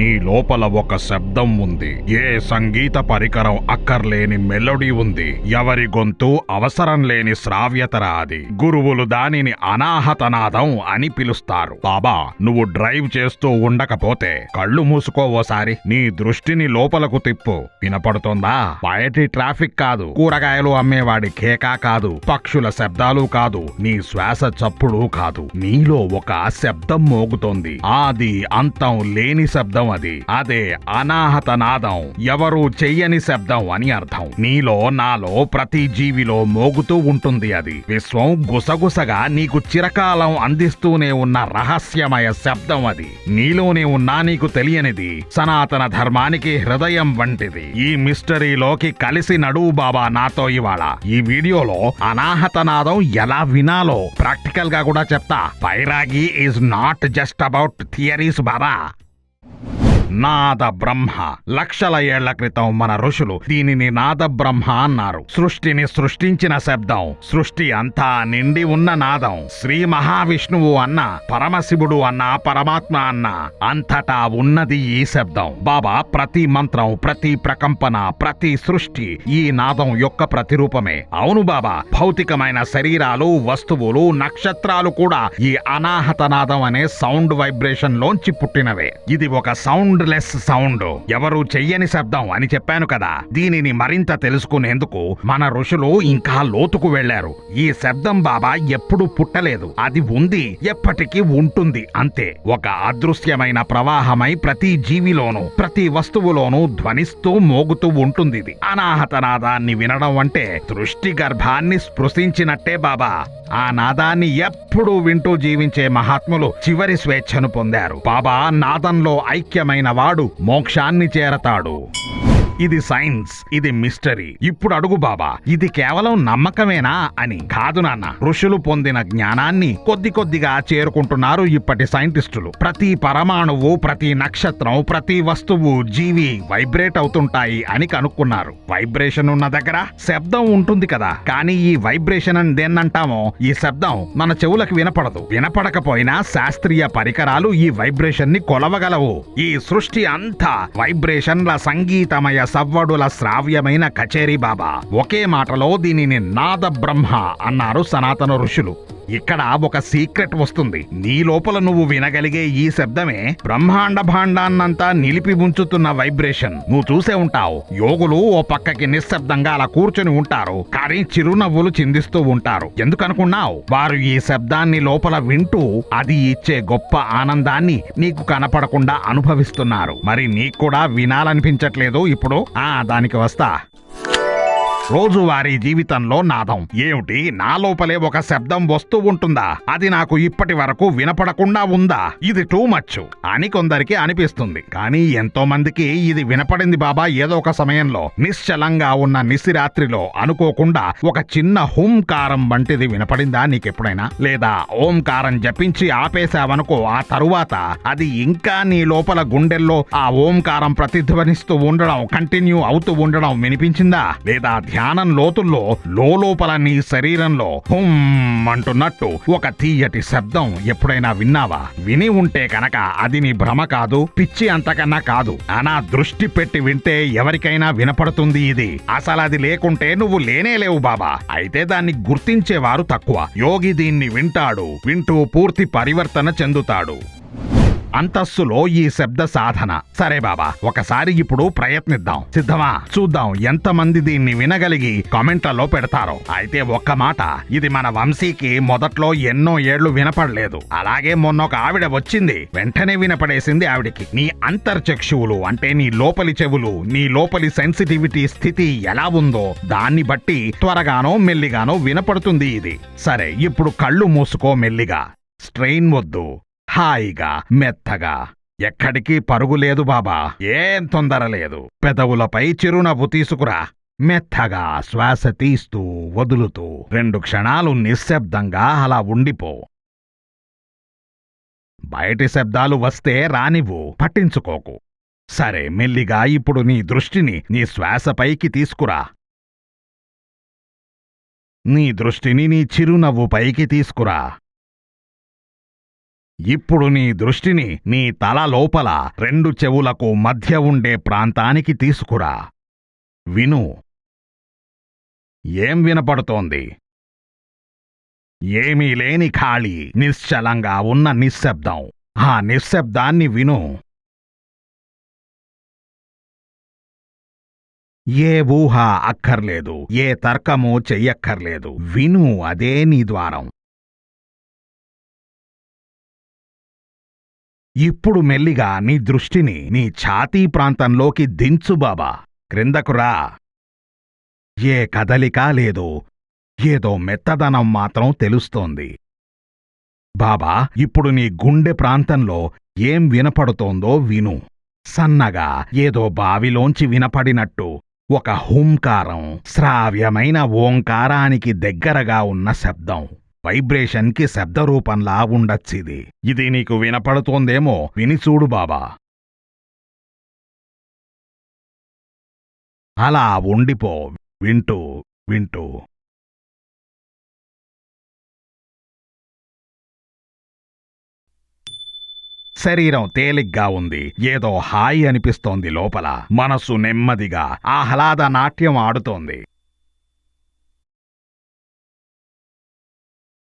నీ లోపల ఒక శబ్దం ఉంది. ఏ సంగీత పరికరం అక్కర్లేని మెలోడీ ఉంది. ఎవరి గొంతు అవసరం లేని శ్రావ్యతర అది. గురువులు దానిని అనాహతనాదం అని పిలుస్తారు. బాబా నువ్వు డ్రైవ్ చేస్తూ ఉండకపోతే కళ్ళు మూసుకో ఓసారి. నీ దృష్టిని లోపలకు తిప్పు. వినపడుతోందా? బయటి ట్రాఫిక్ కాదు. కూరగాయలు అమ్మేవాడి కేకా కాదు. పక్షుల శబ్దాలు కాదు. నీ శ్వాస చప్పుడు కాదు. నీలో ఒక శబ్దం మోగుతోంది. ఆది అంతం లేని శబ్దం అది. అదే అనాహత నాదం ఎవరు చెయ్యని శబ్దం అని అర్థం. నీలో నాలో ప్రతి జీవిలో మోగుతూ ఉంటుంది అది. విశ్వం గుసగుసగా నీకు చిరకాలం అందిస్తూనే ఉన్న రహస్యమయ శబ్దం అది. నీలోనే ఉన్నా నీకు తెలియనిది. సనాతన ధర్మానికి హృదయం వంటిది. ఈ మిస్టరీలోకి కలిసి నడువు బాబా నాతో ఇవాళ. ఈ వీడియోలో అనాహతనాదం ఎలా వినాలో ప్రాక్టికల్గా కూడా చెప్తా. పైరాగి is not just about theories బాబా. నాద బ్రహ్మ లక్షల ఏళ్ళ క్రితం మన ఋషులు దీనిని నాద బ్రహ్మ అన్నారు. సృష్టిని సృష్టించిన శబ్దం సృష్టి అంతా నిండి ఉన్న నాదం. శ్రీ మహావిష్ణువు అన్న పరమశివుడు అన్న పరమాత్మ అన్న అంతటా ఉన్నది ఈ శబ్దం. బాబా ప్రతి మంత్రం ప్రతి ప్రకంపన ప్రతి సృష్టి ఈ నాదం యొక్క ప్రతిరూపమే. అవును బాబా భౌతికమైన శరీరాలు వస్తువులు నక్షత్రాలు కూడా ఈ అనాహత నాదం అనే సౌండ్ వైబ్రేషన్ లోంచి పుట్టినవే. ఇది ఒక సౌండ్ లెస్ సౌండ్ ఎవరు చెయ్యని శబ్దం అని చెప్పాను కదా. దీనిని మరింత తెలుసుకునేందుకు మన ఋషులు ఇంకా లోతుకు వెళ్ళారు ఈ శబ్దం బాబా ఎప్పుడు పుట్టలేదు. అది ఉంది ఎప్పటికీ ఉంటుంది అంతే. ఒక అదృశ్యమైన ప్రవాహమై ప్రతి జీవిలోనూ ప్రతి వస్తువులోనూ ధ్వనిస్తూ మోగుతూ ఉంటుంది ఇది. అనాహత నాదాన్ని వినడం అంటే దృష్టి గర్భాన్ని స్పృశించినట్టే బాబా. ఆ నాదాన్ని ఎప్పుడూ వింటూ జీవించే మహాత్ములు చివరి స్వేచ్ఛను పొందారు. బాబా నాదంలో ఐక్యమైన వాడు మోక్షాన్ని చేరతాడు. ఇది సైన్స్ ఇది మిస్టరీ. ఇప్పుడు అడుగు బాబా ఇది కేవలం నమ్మకమేనా అని. కాదు నాన్న ఋషులు పొందిన జ్ఞానాన్ని కొద్ది కొద్దిగా చేరుకుంటున్నారు ఇప్పటి సైంటిస్టులు. ప్రతి పరమాణువు ప్రతి నక్షత్రం ప్రతి వస్తువు జీవి వైబ్రేట్ అవుతుంటాయి అని కనుక్కున్నారు. వైబ్రేషన్ ఉన్న దగ్గర శబ్దం ఉంటుంది కదా. కానీ ఈ వైబ్రేషన్ అని దేన్నంటామో ఈ శబ్దం మన చెవులకు వినపడదు. వినపడకపోయినా శాస్త్రీయ పరికరాలు ఈ వైబ్రేషన్ని కొలవగలవు. ఈ సృష్టి అంతా వైబ్రేషన్ల సంగీతమయ సవ్వడుల శ్రావ్యమైన కచేరీ బాబా. ఒకే మాటలో దీనిని నాద బ్రహ్మ అన్నారు సనాతన ఋషులు. ఇక్కడ ఒక సీక్రెట్ వస్తుంది. నీ లోపల నువ్వు వినగలిగే ఈ శబ్దమే బ్రహ్మాండ భాండాన్నంతా నిలిపి ఉంచుతున్న వైబ్రేషన్. నువ్వు చూసే ఉంటావు. యోగులు ఓ పక్కకి నిశ్శబ్దంగా అలా కూర్చొని ఉంటారు. కానీ చిరునవ్వులు చిందిస్తూ ఉంటారు. ఎందుకనుకున్నావు? వారు ఈ శబ్దాన్ని లోపల వింటూ అది ఇచ్చే గొప్ప ఆనందాన్ని నీకు కనపడకుండా అనుభవిస్తున్నారు. మరి నీకు కూడా వినాలనిపించట్లేదు ఇప్పుడు? ఆ దానికి వస్తా. రోజువారీ జీవితంలో నాదం. ఏమిటి? నా లోపలే ఒక శబ్దం వస్తూ ఉంటుందా? అది నాకు ఇప్పటి వరకు వినపడకుండా ఉందా? ఇది టూ మచ్ అని కొందరికి అనిపిస్తుంది. కానీ ఎంతో మందికి ఇది వినపడింది బాబా ఏదో ఒక సమయంలో. నిశ్చలంగా ఉన్న నిశిరాత్రిలో అనుకోకుండా ఒక చిన్న హుంకారం వంటిది వినపడిందా నీకెప్పుడైనా? లేదా ఓంకారం జపించి ఆపేశావనుకో ఆ తరువాత అది ఇంకా నీ లోపల గుండెల్లో ఆ ఓంకారం ప్రతిధ్వనిస్తూ ఉండడం కంటిన్యూ అవుతూ ఉండడం వినిపించిందా? లేదా ధ్యానం లోతుల్లో లోపల నీ శరీరంలో హుమ్ అంటున్నట్టు ఒక తీయటి శబ్దం ఎప్పుడైనా విన్నావా? విని ఉంటే కనుక అది నీ భ్రమ కాదు పిచ్చి అంతకన్నా కాదు. అనా దృష్టి పెట్టి వింటే ఎవరికైనా వినపడుతుంది ఇది. అసలు అది లేకుంటే నువ్వు లేనే లేవు బాబా. అయితే దాన్ని గుర్తించేవారు తక్కువ. యోగి దీన్ని వింటాడు వింటూ పూర్తి పరివర్తన చెందుతాడు. అంతస్సులో ఈ శబ్ద సాధన. సరే బాబా ఒకసారి ఇప్పుడు ప్రయత్నిద్దాం. సిద్ధమా? చూద్దాం ఎంతమంది దీన్ని వినగలిగి కామెంట్లలో పెడతారో. అయితే ఒక్క మాట ఇది మన వంశీకి మొదట్లో ఎన్నో ఏళ్ళు వినపడలేదు. అలాగే మొన్న ఒక ఆవిడ వచ్చింది వెంటనే వినపడేసింది ఆవిడికి. నీ అంతర్చక్షువులు అంటే నీ లోపలి చెవులు నీ లోపలి సెన్సిటివిటీ స్థితి ఎలా ఉందో దాన్ని బట్టి త్వరగానో మెల్లిగానో వినపడుతుంది ఇది. సరే ఇప్పుడు కళ్ళు మూసుకో మెల్లిగా. స్ట్రెయిన్ వద్దు. హాయిగా మెత్తగా. ఎక్కడికి పరుగు లేదు బాబా. ఏం తొందర లేదు. పెదవులపై చిరునవ్వు తీసుకురా. మెత్తగా శ్వాస తీస్తూ వదులుతూ. రెండు క్షణాలు నిశ్శబ్దంగా అలా ఉండిపో. బయటి శబ్దాలు వస్తే రానివ్వు. పట్టించుకోకు. సరే మెల్లిగా ఇప్పుడు నీ దృష్టిని నీ శ్వాసపైకి తీసుకురా. నీ దృష్టిని నీ చిరునవ్వు పైకి తీసుకురా. ఇప్పుడు నీ దృష్టిని నీ తల లోపల రెండు చెవులకు మధ్య ఉండే ప్రాంతానికి తీసుకురా. విను. ఏం వినపడుతోంది? ఏమీ లేని ఖాళీ నిశ్చలంగా ఉన్న నిశ్శబ్దం. ఆ నిశ్శబ్దాన్ని విను. ఏ ఊహ అక్కర్లేదు ఏ తర్కము చెయ్యక్కర్లేదు. విను అదే నీ ద్వారం. ఇప్పుడు మెల్లిగా నీ దృష్టిని నీ ఛాతీ ప్రాంతంలోకి దించు బాబా. క్రిందకురా ఏ కదలిక లేదు ఏదో మెత్తదనం మాత్రం తెలుస్తోంది. బాబా ఇప్పుడు నీ గుండె ప్రాంతంలో ఏం వినపడుతోందో విను. సన్నగా ఏదో బావిలోంచి వినపడినట్టు ఒక హుంకారం శ్రావ్యమైన ఓంకారానికి దగ్గరగా ఉన్న శబ్దం. వైబ్రేషన్కి శబ్దరూపంలా ఉండొచ్చిది. ఇది నీకు వినపడుతోందేమో విని చూడు బాబా. అలా ఉండిపో వింటూ వింటూ. శరీరం తేలిగ్గా ఉంది ఏదో హాయి అనిపిస్తోంది లోపల. మనసు నెమ్మదిగా ఆహ్లాద నాట్యం ఆడుతోంది.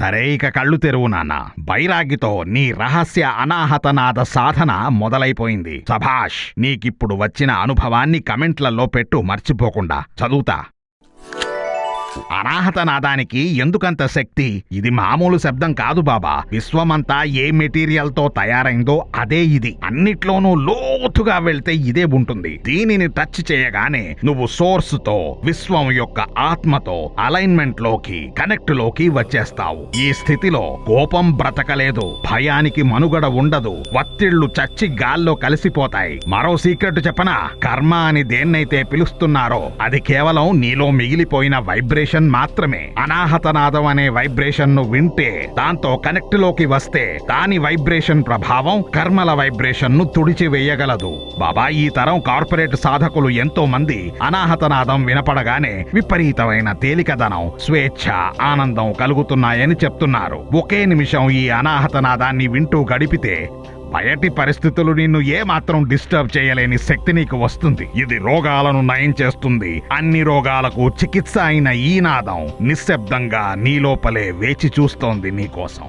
సరే ఇక కళ్ళు తెరువు నాన్న. బైరాగితో నీ రహస్య అనాహతనాద సాధన మొదలైపోయింది. సభాష్ నీకిప్పుడు వచ్చిన అనుభవాన్ని కమెంట్లలో పెట్టు మర్చిపోకుండా. చదువుతా. అనాహతనాదానికి ఎందుకంత శక్తి? ఇది మామూలు శబ్దం కాదు బాబా. విశ్వమంతా ఏ మెటీరియల్తో తయారైందో అదే ఇది. అన్నిట్లోనూ లోతుగా వెళ్తే ఇదే ఉంటుంది. దీనిని టచ్ చేయగానే నువ్వు సోర్స్తో విశ్వం యొక్క ఆత్మతో అలైన్మెంట్లోకి కనెక్ట్లోకి వచ్చేస్తావు. ఈ స్థితిలో కోపం బ్రతకలేదు. భయానికి మనుగడ ఉండదు. వత్తిళ్ళు చచ్చి గాల్లో కలిసిపోతాయి. మరో సీక్రెట్ చెప్పనా? కర్మ అని దేన్నైతే పిలుస్తున్నారో అది కేవలం నీలో మిగిలిపోయిన వైబ్రేషన్ మాత్రమే. అనాహతనాదం అనే వైబ్రేషన్ను వింటే దాంతో కనెక్ట్లోకి వస్తే దాని వైబ్రేషన్ ప్రభావం కర్మల వైబ్రేషన్ను తుడిచివేయగలదు బాబా ఈ తరం కార్పొరేట్ సాధకులు ఎంతో మంది. అనాహతనాదం వినపడగానే విపరీతమైన తేలికదనం స్వేచ్ఛ ఆనందం కలుగుతున్నాయని చెప్తున్నారు. ఒకే నిమిషం ఈ అనాహతనాదాన్ని వింటూ గడిపితే బయటి పరిస్థితులు నిన్ను ఏమాత్రం డిస్టర్బ్ చేయలేని శక్తి నీకు వస్తుంది. ఇది రోగాలను నయం చేస్తుంది. అన్ని రోగాలకు చికిత్స అయిన ఈ నాదం నిశ్శబ్దంగా నీ లోపలే వేచి చూస్తోంది నీకోసం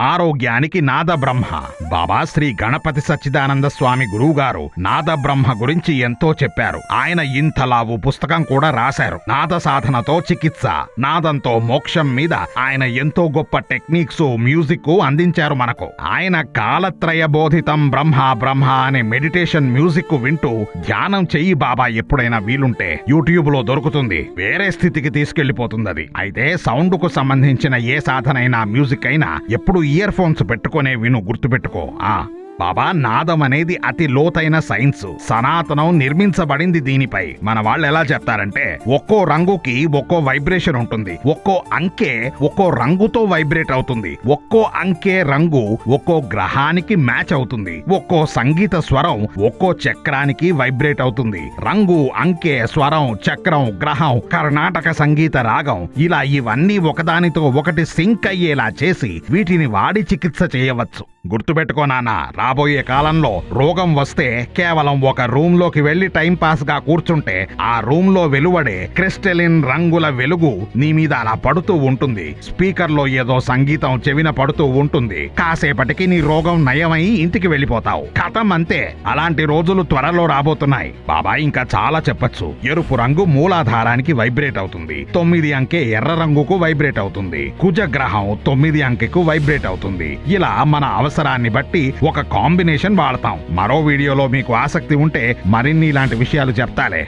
ఆరోగ్యానికి నాద బ్రహ్మ బాబా శ్రీ గణపతి సచ్చిదానంద స్వామి గురువుగారు నాద బ్రహ్మ గురించి ఎంతో చెప్పారు. ఆయన ఇంతలావు పుస్తకం కూడా రాశారు. నాద సాధనతో చికిత్స నాదంతో మోక్షం మీద ఆయన ఎంతో గొప్ప టెక్నిక్స్ మ్యూజిక్ అందించారు మనకు. ఆయన కాలత్రయ బోధితం బ్రహ్మ బ్రహ్మ అనే మెడిటేషన్ మ్యూజిక్ వింటూ ధ్యానం చెయ్యి బాబా ఎప్పుడైనా వీలుంటే యూట్యూబ్లో దొరుకుతుంది. వేరే స్థితికి తీసుకెళ్ళిపోతుంది అది అయితే సౌండ్కు సంబంధించిన ఏ సాధనైనా మ్యూజిక్ అయినా ఎప్పుడు ఇయర్ ఫోన్స్ పెట్టుకునే విను గుర్తుపెట్టుకో. ఆ. బాబా నాదం అనేది అతి లోతైన సైన్స్. సనాతనం నిర్మించబడింది దీనిపై. మన వాళ్ళు ఎలా చెప్తారంటే ఒక్కో రంగుకి ఒక్కో వైబ్రేషన్ ఉంటుంది. ఒక్కో అంకె ఒక్కో రంగుతో వైబ్రేట్ అవుతుంది. ఒక్కో అంకె రంగు ఒక్కో గ్రహానికి మ్యాచ్ అవుతుంది. ఒక్కో సంగీత స్వరం ఒక్కో చక్రానికి వైబ్రేట్ అవుతుంది. రంగు అంకె స్వరం చక్రం గ్రహం కర్ణాటక సంగీత రాగం ఇలా ఇవన్నీ ఒకదానితో ఒకటి సింక్ అయ్యేలా చేసి వీటిని వాడి చికిత్స చేయవచ్చు. గుర్తుపెట్టుకో నాన్న రాబోయే కాలంలో రోగం వస్తే కేవలం ఒక రూమ్లోకి వెళ్ళి టైం గా కూర్చుంటే ఆ రూమ్లో వెలువడే క్రిస్టలిన్ రంగుల వెలుగు నీ మీద అలా పడుతూ ఉంటుంది. స్పీకర్లో ఏదో సంగీతం చెవిన పడుతూ ఉంటుంది. కాసేపటికి నీ రోగం నయమై ఇంటికి వెళ్ళిపోతావు. కథం అంతే. అలాంటి రోజులు త్వరలో రాబోతున్నాయి. బాబా ఇంకా చాలా చెప్పొచ్చు. ఎరుపు రంగు మూలాధారానికి వైబ్రేట్ అవుతుంది. తొమ్మిది అంకె ఎర్ర రంగుకు వైబ్రేట్ అవుతుంది. కుజగ్రహం తొమ్మిది అంకెకు వైబ్రేట్ అవుతుంది. ఇలా మన అవసరం అవసరాన్ని బట్టి ఒక కాంబినేషన్ వాడతాం. మరో వీడియోలో మీకు ఆసక్తి ఉంటే మరిన్ని ఇలాంటి విషయాలు చెప్తాలే.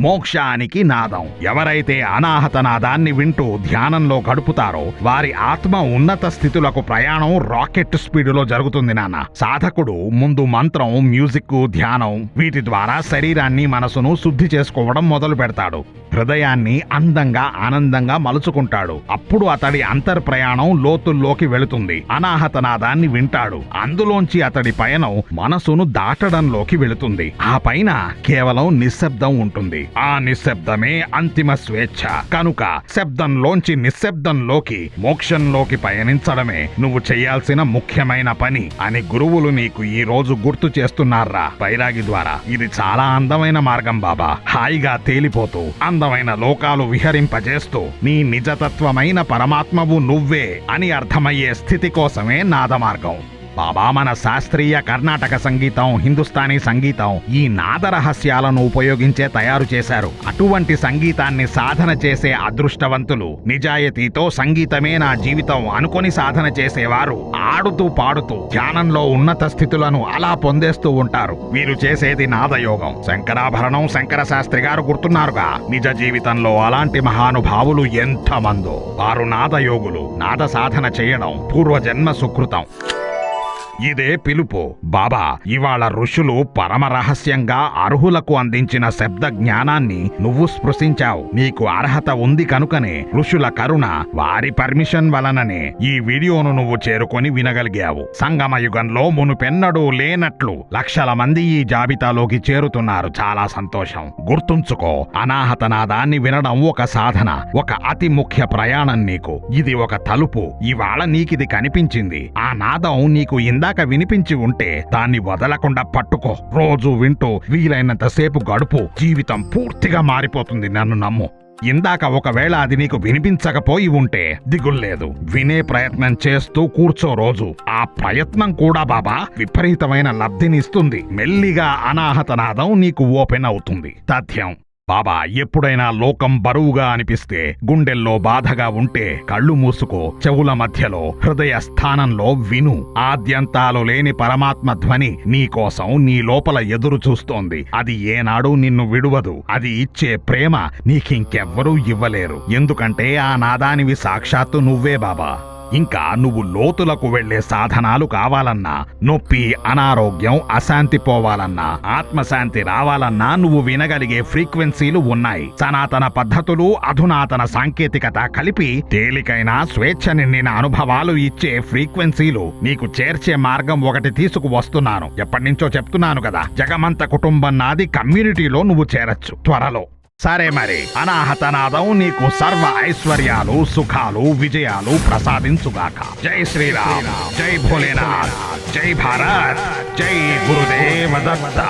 మోక్షానికి నాదం. ఎవరైతే అనాహత నాదాన్ని వింటూ ధ్యానంలో గడుపుతారో వారి ఆత్మ ఉన్నత స్థితులకు ప్రయాణం రాకెట్ స్పీడులో జరుగుతుంది నాన్న. సాధకుడు ముందు మంత్రం మ్యూజిక్ ధ్యానం వీటి ద్వారా శరీరాన్ని మనసును శుద్ధి చేసుకోవడం మొదలు పెడతాడు. హృదయాన్ని అందంగా ఆనందంగా మలుచుకుంటాడు. అప్పుడు అతడి అంతర్ ప్రయాణం లోతుల్లోకి వెళుతుంది. అనాహత నాదాన్ని వింటాడు. అందులోంచి అతడి పయనం మనసును దాటడంలోకి వెళుతుంది. ఆ పైన కేవలం నిశ్శబ్దం ఉంటుంది. ఆ నిశ్శబ్దమే అంతిమ స్వేచ్ఛ. కనుక శబ్దంలోంచి నిశ్శబ్దంలోకి మోక్షంలోకి పయనించడమే నువ్వు చేయాల్సిన ముఖ్యమైన పని అని గురువులు నీకు ఈ రోజు గుర్తు చేస్తున్నారా? బైరాగి ద్వారా. ఇది చాలా అందమైన మార్గం బాబా. హాయిగా తేలిపోతూ అందమైన లోకాలు విహరింపజేస్తూ నీ నిజతత్వమైన పరమాత్మవు నువ్వే అని అర్థమయ్యే స్థితి కోసమే నాద మార్గం బాబా మన శాస్త్రీయ కర్ణాటక సంగీతం హిందుస్థానీ సంగీతం ఈ నాద రహస్యాలను ఉపయోగించే తయారు చేశారు. అటువంటి సంగీతాన్ని సాధన చేసే అదృష్టవంతులు. నిజాయితీతో సంగీతమే నా జీవితం అనుకొని సాధన చేసేవారు. ఆడుతూ పాడుతూ ధ్యానంలో ఉన్నత స్థితులను అలా పొందేస్తూ ఉంటారు. వీరు చేసేది నాదయోగం. శంకరాభరణం శంకర శాస్త్రి గారు గుర్తున్నారుగా? నిజ జీవితంలో అలాంటి మహానుభావులు ఎంతమందో. వారు నాదయోగులు. నాద సాధన చేయడం పూర్వజన్మ సుకృతం. ఇదే పిలుపు. బాబా ఇవాళ ఋషులు పరమ రహస్యంగా అర్హులకు అందించిన శబ్ద జ్ఞానాన్ని నువ్వు స్పృశించావు. నీకు అర్హత ఉంది కనుకనే ఋషుల కరుణ వారి పర్మిషన్ వలననే ఈ వీడియోను నువ్వు చేరుకొని వినగలిగావు. సంగమ యుగంలో మునుపెన్నడూ లేనట్లు లక్షల మంది ఈ జాబితాలోకి చేరుతున్నారు. చాలా సంతోషం. గుర్తుంచుకో అనాహత నాదాన్ని వినడం ఒక సాధన ఒక అతి ముఖ్య ప్రయాణం నీకు. ఇది ఒక తలుపు. ఇవాళ నీకిది కనిపించింది. ఆ నాదం నీకు ఇందాక వినిపించి ఉంటే దాన్ని వదలకుండా పట్టుకో. రోజు వింటూ వీలైనంత సేపు గడుపు. జీవితం పూర్తిగా మారిపోతుంది నన్ను నమ్ము. ఇందాక ఒకవేళ అది నీకు వినిపించకపోయి ఉంటే దిగుల్లేదు. వినే ప్రయత్నం చేస్తూ కూర్చో రోజు. ఆ ప్రయత్నం కూడా బాబా విపరీతమైన లబ్ధినిస్తుంది. మెల్లిగా అనాహతనాదం నీకు ఓపెన్ అవుతుంది. తథ్యం. బాబా ఎప్పుడైనా లోకం బరువుగా అనిపిస్తే గుండెల్లో బాధగా ఉంటే కళ్ళు మూసుకో చెవుల మధ్యలో హృదయ స్థానంలో విను. ఆద్యంతాలు లేని పరమాత్మ ధ్వని నీకోసం నీ లోపల ఎదురు చూస్తోంది. అది ఏనాడు నిన్ను విడువదు. అది ఇచ్చే ప్రేమ నీకింకెవ్వరూ ఇవ్వలేరు. ఎందుకంటే ఆ నాదానివి సాక్షాత్తు నువ్వే బాబా. ఇంకా నువ్వు లోతులకు వెళ్ళే సాధనాలు కావాలన్నా నొప్పి అనారోగ్యం అశాంతి పోవాలన్నా ఆత్మశాంతి రావాలన్నా నువ్వు వినగలిగే ఫ్రీక్వెన్సీలు ఉన్నాయి. సనాతన పద్ధతులు అధునాతన సాంకేతికత కలిపి తేలికైన స్వేచ్ఛ నిండిన అనుభవాలు ఇచ్చే ఫ్రీక్వెన్సీలు నీకు చేర్చే మార్గం ఒకటి తీసుకువస్తున్నాను. ఎప్పటినుంచో చెప్తున్నాను కదా జగమంత కుటుంబం నాది కమ్యూనిటీలో నువ్వు చేరొచ్చు త్వరలో. సరే మరి. అనాహతనాదం నీకు సర్వ ఐశ్వర్యాలు సుఖాలు విజయాలు ప్రసాదించుగాక. జై శ్రీరామ్. జై భోలేనాథ్. జై భారత్. జై గురుదేవ దత్త.